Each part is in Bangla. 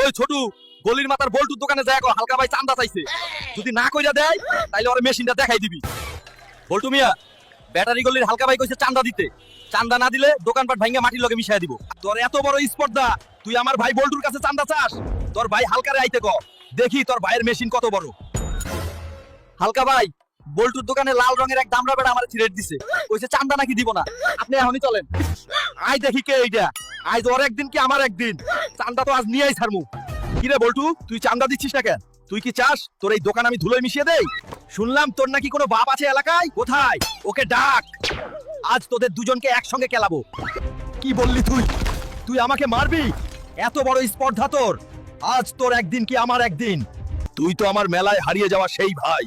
ওই ছোটু, গলির বল্টুর দোকানে যায় হালকা ভাই চান্দা চাইছে। যদি না কইরা দেয় ওর মেশিনটা দেখাই দিবি। বল্টু মিয়া, ব্যাটারি গলির হালকা ভাই কইছে চান্দা দিতে। চান্দা না দিলে দোকানপাট ভাঙ্গা মাটির লগে মিশাই দিব। তোর এত বড় স্পর্ধা, তুই আমার ভাই বল্টুর কাছে চান্দা চাস? তোর ভাই হালকারে আইতে দেখি তোর ভাইয়ের মেশিন কত বড়। হালকা ভাই, বল্টুর দোকানে লাল রঙের এক দামড়া বেড়া আমার রেট দিছে। কইছে চান্দা নাকি দিব না। আপনি এখনই চলেন। আই দেখি কে এইটা। আজ ওর একদিন কি আমার একদিন? চান্দা তো আজ নিয়েই ছাড়মু কি রে বল্টু, তুই চান্দা দিচ্ছিস না কেন? তুই কি চাস? তোর এই দোকান আমি ধুলোয় মিশিয়ে দেই? শুনলাম তোর নাকি কোনো বাপ আছে এলাকায়? কোথায়? ওকে ডাক। আজ তোদের দুজনকে একসঙ্গে কেলাবো কি বললি তুই? তুই আমাকে মারবি? এত বড় স্পর্ধা তোর। আজ তোর একদিন কি আমার একদিন? তুই তো আমার মেলায় হারিয়ে যাওয়া সেই ভাই।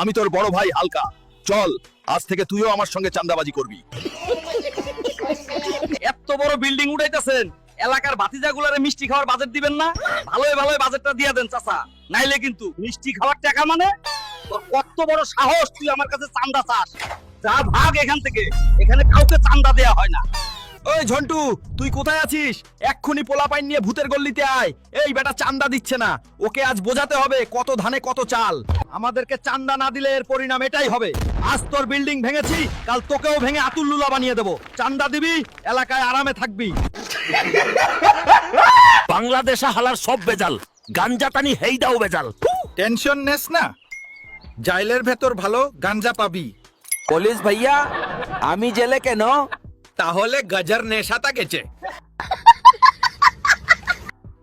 আমি তোর বড় ভাই হালকা। চল, আজ থেকে তুইও আমার সঙ্গে চান্দাবাজি করবি। এত বড় বিল্ডিং উঠাইতেছেন। এলাকার ভাতিজাগুলারে মিষ্টি খাওয়ার বাজেট দিবেন না। ভালোই ভালোই বাজেটটা দিয়ে দেন, চাচা। নাইলে কিন্তু মিষ্টি খাওয়ার টাকা মানে তোর কত বড় সাহস তুই আমার কাছে চান্দা চাস। যা ভাগ এখান থেকে, এখানে কাউকে চান্দা দেয়া হয় না। ওই ঝন্টু, তুই কোথায় আছিস? এক্ষুনি পোলাপাইন নিয়ে ভূতের গল্লিতে আয়। এই বেটা চান্দা দিচ্ছে না। ওকে আজ বোঝাতে হবে কত ধানে কত চাল। আমাদেরকে চান্দা না দিলে এর পরিণাম এটাই হবে। আজ তোর বিল্ডিং ভেঙেছি, কাল তোকেও ভেঙে আতুল্লুলা বানিয়ে দেবো। চান্দা দিবি, এলাকায় আরামে থাকবি। বাংলাদেশে হালার সব বেজাল। গাঞ্জা টানি হেইদাও বেজাল টেনশন নেস না। জাইলের ভেতর ভালো গাঞ্জা পাবি। পুলিশ ভাইয়া আমি জেলে কেন? তাহলে গজর নেশাতা গেছে।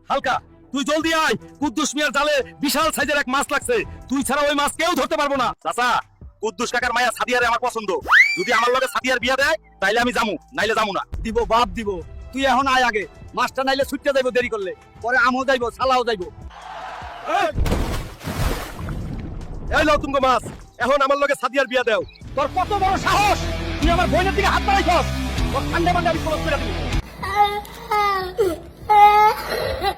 হালকা তুই জলদি আয়। কুদ্দুস মিয়ার জালে বিশাল সাইজের এক মাছ লাগছে। তুই ছাড়া ওই মাছ কেউ ধরতে পারব না। চাচা কুদ্দুস কাকার মায়া সাদিয়ারে আমার পছন্দ। যদি আমার লগে সাদিয়ার বিয়া দেয় তাইলে আমি যামু নাইলে যামু না। দিব বাপ দিব। তুই এখন আয় আগে। মাছটা নাইলে ছুটতে যাইবো, দেরি করলে। পরে আমও যাইবো, সালাও যাইবো। এই! লও তুমি মাছ, এখন আমার লগে সাদিয়ার বিয়া দেও। তোর কত বড় সাহস? তুই আমার বোনের দিকে হাত বাড়াইছস। তোর ঠান্ডা মান্ডা আমি ক্লোজ করে দিবি।